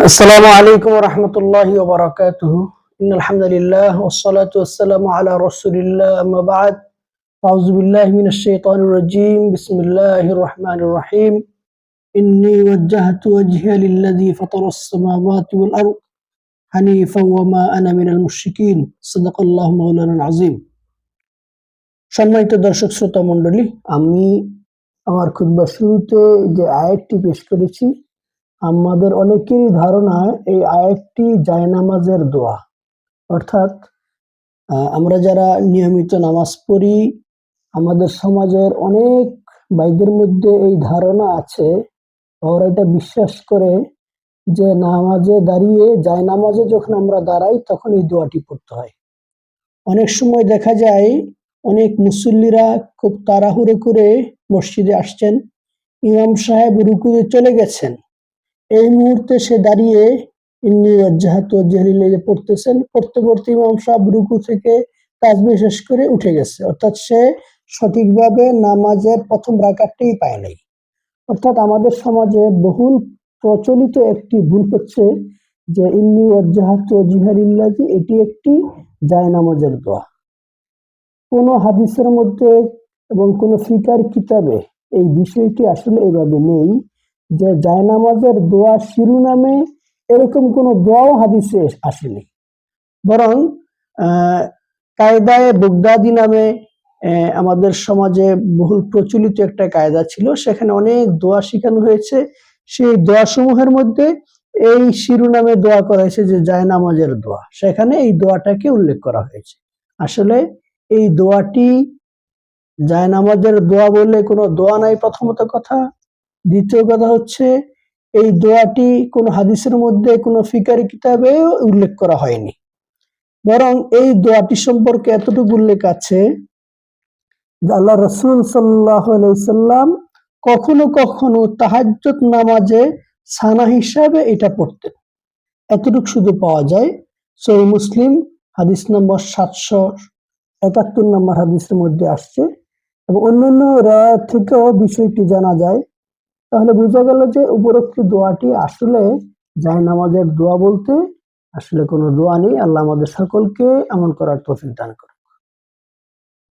السلام عليكم ورحمة الله وبركاته إن الحمد لله والصلاة والسلام على رسول الله أما بعد أعوذ بالله من الشيطان الرجيم بسم الله الرحمن الرحيم إني وجهت وجهي للذي فطر السماوات والأرض حنيفا وما أنا من المشركين صدق الله مولانا العظيم সম্মানিত দর্শক শ্রোতা মণ্ডলী আমি আমার খুতবা শুরুতে যে আয়াতটি পেশ করেছি আমাদের অনেকেরই ধারণা এই আয়াতটি জায়নামাজের দোয়া। অর্থাৎ আমরা যারা নিয়মিত নামাজ পড়ি, আমাদের সমাজের অনেক ভাইদের মধ্যে এই ধারণা আছে। ওরা এটা বিশ্বাস করে যে নামাজে দাঁড়িয়ে যায় নামাজে যখন আমরা দাঁড়াই, তখন এই দোয়াটি পড়তে হয়। অনেক সময় দেখা যায়, অনেক মুসল্লিরা খুব তাড়াহুড়ো করে মসজিদে আসছেন। ইমাম সাহেব রুকুতে চলে গেছেন। এই মুহূর্তে সে দাঁড়িয়ে ওয়াজ্জাহাতু ওয়াজহিয়া লিল্লাহি পড়তেছেন পড়তে পড়তে ইমাম সাহেব রুকু থেকে তাসবিহ শেষ করে উঠে গেছে। অর্থাৎ সে সঠিকভাবে নামাজের প্রথম রাকাতটাই পায় নাই। অর্থাৎ আমাদের সমাজে বহুল প্রচলিত একটি ভুল হচ্ছে যে, ইন্নি ওয়াজ্জাহাতু ওয়াজহিয়া লিল্লাহি এটি একটি জায়নামাজের দোয়া। কোন হাদিসের মধ্যে এবং কোন ফিকার কিতাবে এই বিষয়টি আসলে এভাবে নেই যে জায়নামাজের দোয়া শিরোনামে এরকম কোনো দোয়াও হাদিসে আসেনি। বরং কায়দায়ে বগদাদি নামে আমাদের সমাজে বহুল প্রচলিত একটা কায়দা ছিল, সেখানে অনেক দোয়া শেখানো হয়েছে। সেই দোয়া সমূহের মধ্যে এই শিরোনামে দোয়া করা হয়েছে যে জায়নামাজের দোয়া। সেখানে এই দোয়াটাকে উল্লেখ করা হয়েছে। আসলে এই দোয়াটি জায়নামাজের দোয়া বলে কোনো দোয়া নাই প্রথমত কথা। দ্বিতীয় কথা হচ্ছে, এই দোয়াটি কোনো হাদিসের মধ্যে, কোনো ফিকারি কিতাবে উল্লেখ করা হয়নি। বরং এই দোয়াটি সম্পর্কে এতটুকু উল্লেখ আছে আল্লাহ রসুল সাল্লাম কখনো কখনো তাহাজ্জত নামাজে সানা হিসাবে এটা পড়তেন। এতটুকু শুধু পাওয়া যায় সহি মুসলিম হাদিস নম্বর সাতশো একাত্তর নম্বর হাদিসের মধ্যে আসছে এবং অন্যান্য থেকেও বিষয়টি জানা যায় তাহলে বোঝা গেল যে উপরোক্ত দোয়াটি আসলে যাই নামাজের দোয়া বলতে আসলে কোনো দোয়া নেই। আল্লাহ আমাদের সকলকে এমন করার তৌফিক দান করুন।